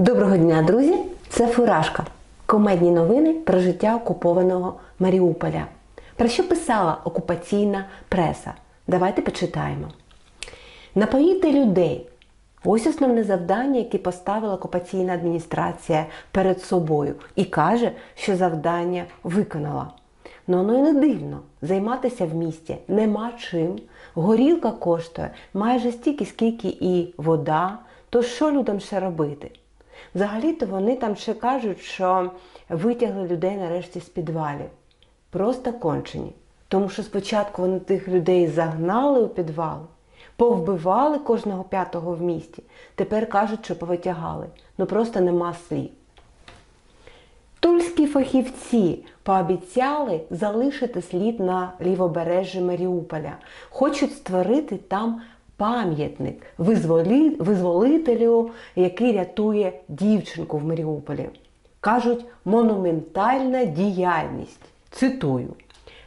Доброго дня, друзі! Це Фуражка. Комедні новини про життя окупованого Маріуполя. Про що писала окупаційна преса? Давайте почитаємо. Напоїти людей. Ось основне завдання, яке поставила окупаційна адміністрація перед собою, і каже, що завдання виконала. Ну воно і не дивно. Займатися в місті нема чим. Горілка коштує майже стільки, скільки і вода. То що людям ще робити? Взагалі-то вони там ще кажуть, що витягли людей нарешті з підвалів. Просто кончені. Тому що спочатку вони тих людей загнали у підвали, повбивали кожного п'ятого в місті. Тепер кажуть, що повитягали. Ну просто нема слів. Тульські фахівці пообіцяли залишити слід на лівобережжі Маріуполя. Хочуть створити там пам'ятник визволі... визволителю, який рятує дівчинку в Маріуполі. Кажуть, монументальна діяльність. Цитую.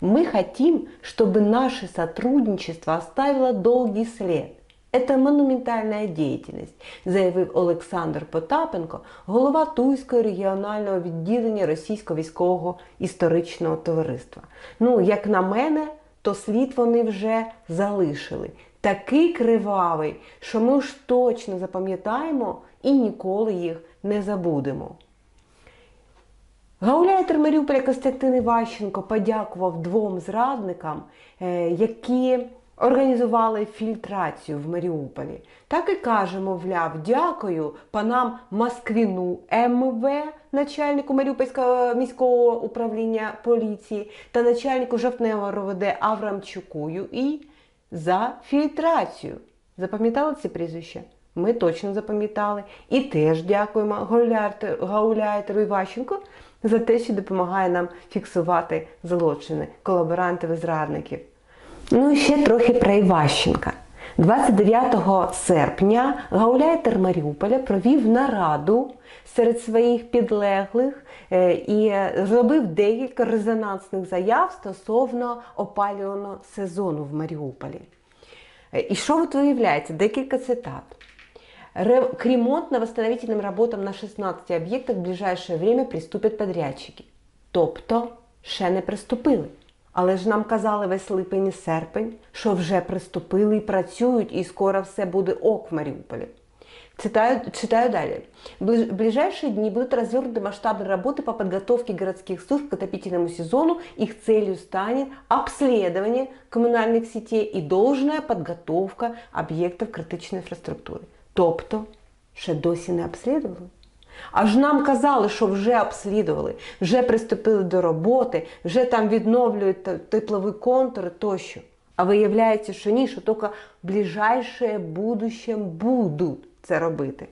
Мы хотим, чтобы наше сотрудничество оставило долгий след. Это монументальна діяльність, заявив Олександр Потапенко, голова Туйського регіонального відділення Російського військового історичного товариства. Ну, як на мене, то слід вони вже залишили. Такий кривавий, що ми ж точно запам'ятаємо і ніколи їх не забудемо. Гауляйтер Маріуполя Костянтин Іващенко подякував двом зрадникам, е, які організували фільтрацію в Маріуполі. Так і каже, мовляв, дякую панам Москвіну МВ, начальнику Маріупольського міського управління поліції та начальнику жовтневого РОВД Аврамчуку і за фільтрацію. Запам'ятали ці прізвища? Ми точно запам'ятали. І теж дякуємо Гауляйтеру Іващенко за те, що допомагає нам фіксувати злочини колаборантів і зрадників. Ну і ще трохи про Іващенка. 29 серпня гауляйтер Маріуполя провів нараду серед своїх підлеглих е, і зробив декілька резонансних заяв стосовно опалювального сезону в Маріуполі. Е, І що от виявляється? Декілька цитат. К ремонтно-восстановительным работам на 16 об'єктах в ближайшее время приступять подрядчики. Тобто ще не приступили. Але ж нам казали весь липень і серпень, що вже приступили і працюють, і скоро все буде ок в Маріуполі. Читаю, читаю далее. В ближ- в ближайшие дни будут развернуты масштабные работы по подготовке городских служб к отопительному сезону. Их целью станет обследование коммунальных сетей и должная подготовка об'єктів критичної інфраструктури. Тобто, ще досі не обслідували. Аж нам казали, що вже обслідували, вже приступили до роботи, вже там відновлюють те- теплові контури тощо. А виявляється, що ні, що тільки в ближайшее будущем будуть це робити.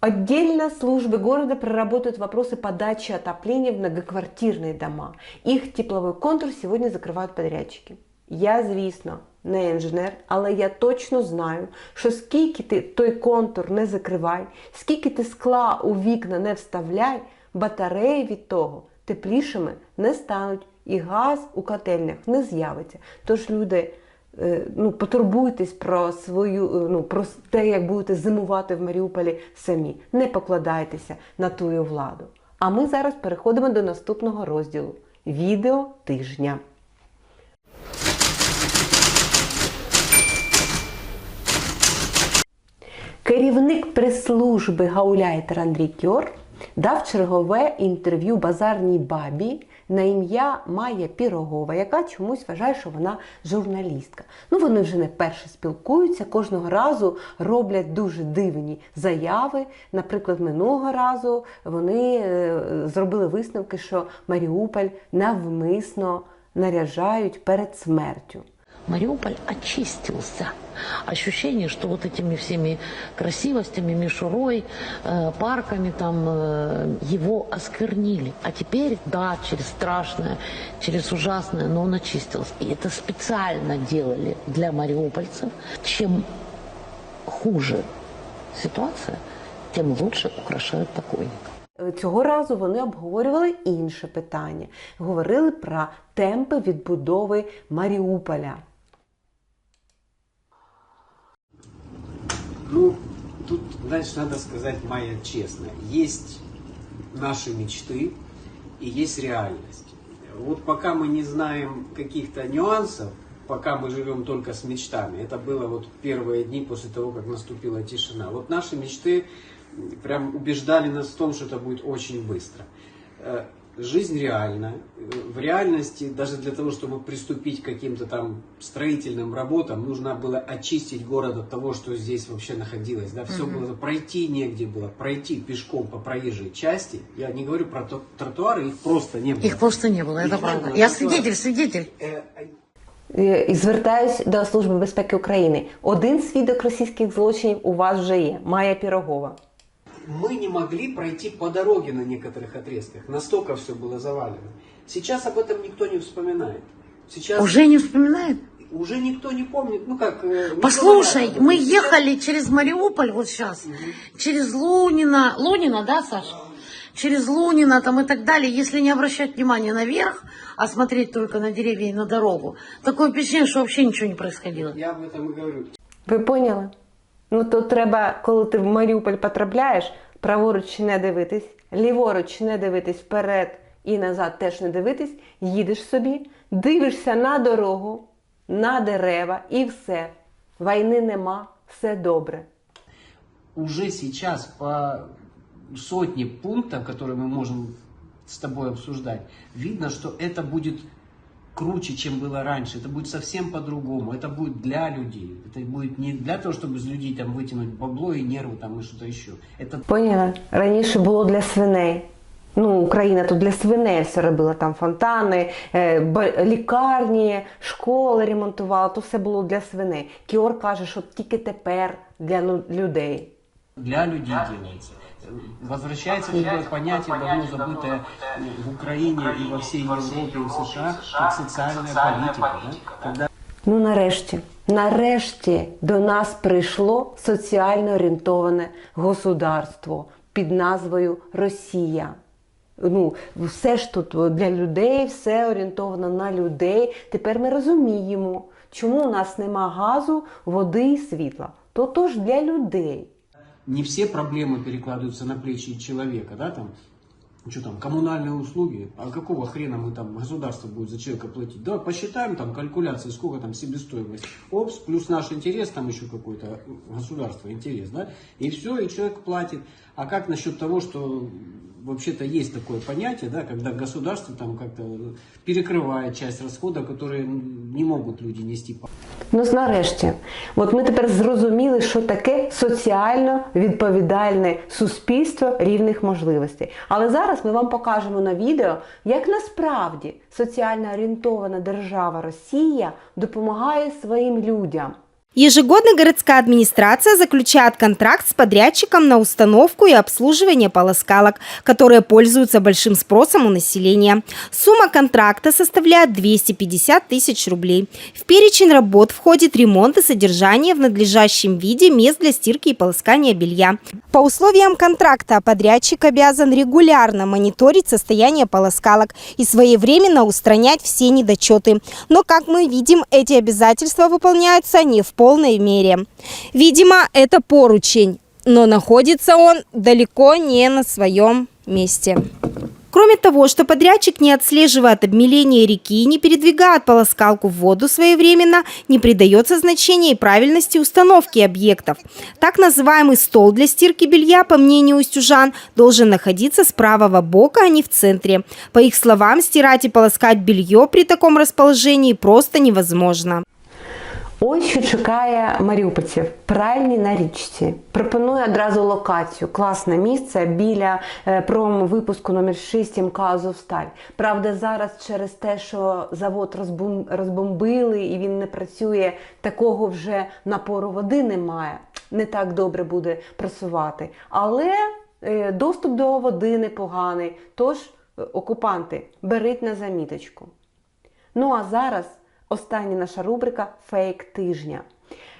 Отдельно службы города проработают вопросы подачи отопления в многоквартирные дома. Их тепловой контур сегодня закрывают подрядчики. Я, звісно, не інженер, але я точно знаю, що скільки ти той контур не закривай, скільки ти скла у вікна не вставляй, батареї від того теплішими не стануть, і газ у котельнях не з'явиться. Тож люди е, ну, потурбуйтесь про свою, е, ну, про те, як будете зимувати в Маріуполі самі. Не покладайтеся на тую владу. А ми зараз переходимо до наступного розділу відео тижня. Керівник прес-служби Гауляйтер Андрій Кьор дав чергове інтерв'ю базарній бабі на ім'я Майя Пірогова, яка чомусь вважає, що вона журналістка. Ну, вони вже не перше спілкуються, кожного разу роблять дуже дивні заяви. Наприклад, минулого разу вони е, зробили висновки, що Маріуполь навмисно наряжають перед смертю. Мариуполь очистился. Ощущение, что вот этими всеми красивостями, мишурой, э, парками там э, его осквернили. А теперь, да, через страшное, через ужасное, но он очистился. И это специально делали для мариупольцев. Чем хуже ситуация, тем лучше украшают покойника. Цього разу вони обговорювали інше питання. Говорили про темпи відбудови Маріуполя. Ну, тут Значит, надо сказать, Майя, честно, есть наши мечты и есть реальность. Вот пока мы не знаем каких-то нюансов, пока мы живем только с мечтами, это было вот первые дни после того, как наступила тишина. Вот наши мечты прям убеждали нас в том, что это будет очень быстро Э, Жизнь реальна. Э, В реальности, даже для того, чтобы приступить к каким-то там строительным работам, нужно было очистить город от того, что здесь вообще находилось. Да? Все было, пройти негде было, пройти пешком по проезжей части. Я не говорю про то- тротуары, их просто не было. Их просто не было, Их это не правда. было. Я Тротуар- свидетель, свидетель. Э, Е, І звертаюсь до Служби безпеки України. Один свідок російських злочинів у вас вже є. Майя Пірогова. мы не могли пройти по дороге на некоторых отрезках. Настолько все было завалено. Сейчас об этом никто не вспоминает. Сейчас Уже не вспоминает? уже никто не помнит. Ну как? э, Послушай, мы ехали через Мариуполь вот сейчас, через Лунина, Лунина, да, Саша? Через Лунина там и так далее, если не обращать внимания наверх, а смотреть только на деревья и на дорогу, такое впечатление, что вообще ничего не происходило. Я об этом и говорю. Ви поняли? Ну то треба, коли ти в Маріуполь потрапляєш, праворуч не дивитись, ліворуч не дивитись вперед і назад теж не дивитись, їдеш собі, дивишся на дорогу, на дерева і все. Війни нема, все добре. Уже сейчас по сотне пунктов, которые мы можем с тобой обсуждать, видно, что это будет круче, чем было раньше. Это будет совсем по-другому. Это будет для людей. Это будет не для того, чтобы из людей там вытянуть бабло и нервы там и что-то еще. Это Поняла? Раніше було для свиней. Ну, Україна тут для свиней все робила там фонтани, е, ба- лікарні, школи ремонтувала, то все було для свиней. Кіор каже, що тільки тепер для лю- людей. для людей делается. Возвращается такое понятие, давно забытое в Украине и во всей Европе и в США, как социальная политика. Да? Когда Ну, нарешті, нарешті до нас прийшло соціально орієнтоване государство під назвою Росія. Ну, все ж тут для людей, все орієнтовано на людей. Тепер ми розуміємо, чому у нас нема газу, води і світла. То тож для людей. Не все проблемы перекладываются на плечи человека, да, там, что там, коммунальные услуги, а какого хрена мы там, государство будет за человека платить? Да, посчитаем там калькуляции, сколько там себестоимость, опс, плюс наш интерес, там еще какой-то государство интерес, да, и все, и человек платит. А как насчет того, что вообще-то есть такое понятие, да, когда государство там как-то перекрывает часть расходов, которые не могут люди нести Ну, нарешті, от ми тепер зрозуміли, що таке соціально відповідальне суспільство рівних можливостей. Але зараз ми вам покажемо на відео, як насправді соціально орієнтована держава Росія допомагає своїм людям. Ежегодно городская администрация заключает контракт с подрядчиком на установку и обслуживание полоскалок, которые пользуются большим спросом у населения. Сумма контракта составляет 250 тысяч рублей. В перечень работ входит ремонт и содержание в надлежащем виде мест для стирки и полоскания белья. По условиям контракта подрядчик обязан регулярно мониторить состояние полоскалок и своевременно устранять все недочеты. Но, как мы видим, эти обязательства выполняются не в полной мере. Видимо, это поручень, но находится он далеко не на своем месте. Кроме того, что подрядчик не отслеживает обмеление реки и не передвигает полоскалку в воду своевременно, не придается значения и правильности установки объектов. Так называемый стол для стирки белья, по мнению устюжан, должен находиться с правого бока, а не в центре. По их словам, стирать и полоскать белье при таком расположении просто невозможно. Ось що чекає маріупольців. Пральні на річці. Пропоную одразу локацію. Класне місце біля е, промвипуску номер 6 МК Азовсталь. Правда, зараз через те, що завод розбом- розбомбили і він не працює, такого вже напору води немає. Не так добре буде працювати. Але е, доступ до води непоганий. Тож, е, окупанти, беріть на заміточку. Ну а зараз остання наша рубрика Фейк тижня.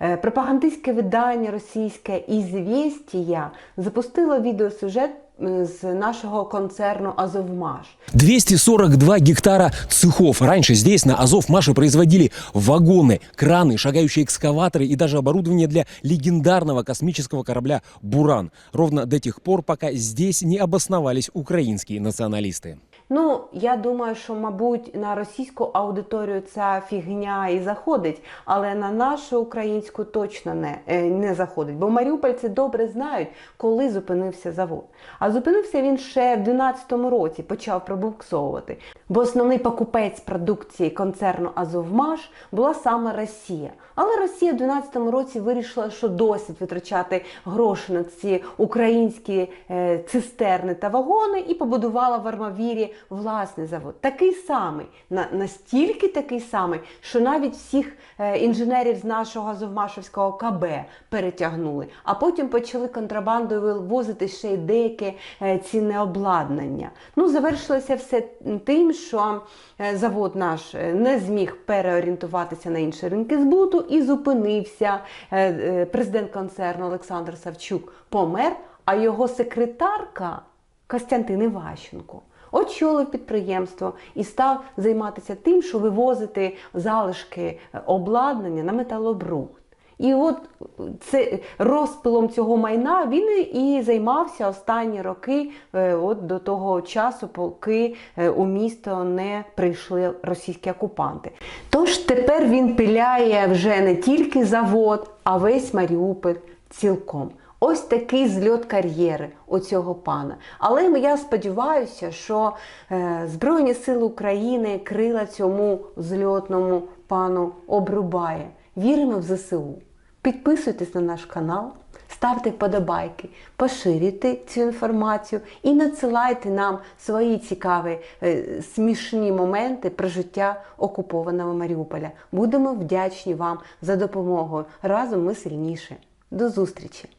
Е, Пропагандистське видання російське «Ізвєстія» запустило відеосюжет м, з нашого концерну Азовмаш. 242 гектара цехов. Раньше здесь, на Азов-Маше, производили вагоны, краны, шагающие экскаваторы и даже оборудование для легендарного космического корабля «Буран». Ровно до тех пор, пока здесь не обосновались украинские националисты. Ну, я думаю, що, мабуть, на російську аудиторію ця фігня і заходить, але на нашу українську точно не, е, не заходить. Бо маріупольці добре знають, коли зупинився завод. А зупинився він ще в 12-му році, почав пробуксовувати. Бо основний покупець продукції концерну Азовмаш була саме Росія. Але Росія в 12-му році вирішила, що досить витрачати гроші на ці українські е, цистерни та вагони і побудувала в Армавірі власний завод. Такий самий, настільки такий самий, що навіть всіх е, інженерів з нашого Азовмашевського КБ перетягнули, а потім почали контрабандою вивозити ще й деяке е, цінне обладнання. Ну, завершилося все тим, що е, завод наш не зміг переорієнтуватися на інші ринки збуту і зупинився. Президент концерну Олександр Савчук помер, а його секретарка Костянтин Іващенко очолив підприємство і став займатися тим, що вивозити залишки е, обладнання на металобрухт. І от це розпилом цього майна він і займався останні роки, е, от до того часу, поки е, у місто не прийшли російські окупанти. Тож тепер він пиляє вже не тільки завод, а весь Маріуполь цілком. Ось такий зльот кар'єри у цього пана. Але я сподіваюся, що е, Збройні Сили України крила цьому зльотному пану обрубає. Віримо в ЗСУ. Підписуйтесь на наш канал, ставте вподобайки, поширюйте цю інформацію і надсилайте нам свої цікаві е, смішні моменти про життя окупованого Маріуполя. Будемо вдячні вам за допомогу. Разом ми сильніші. До зустрічі!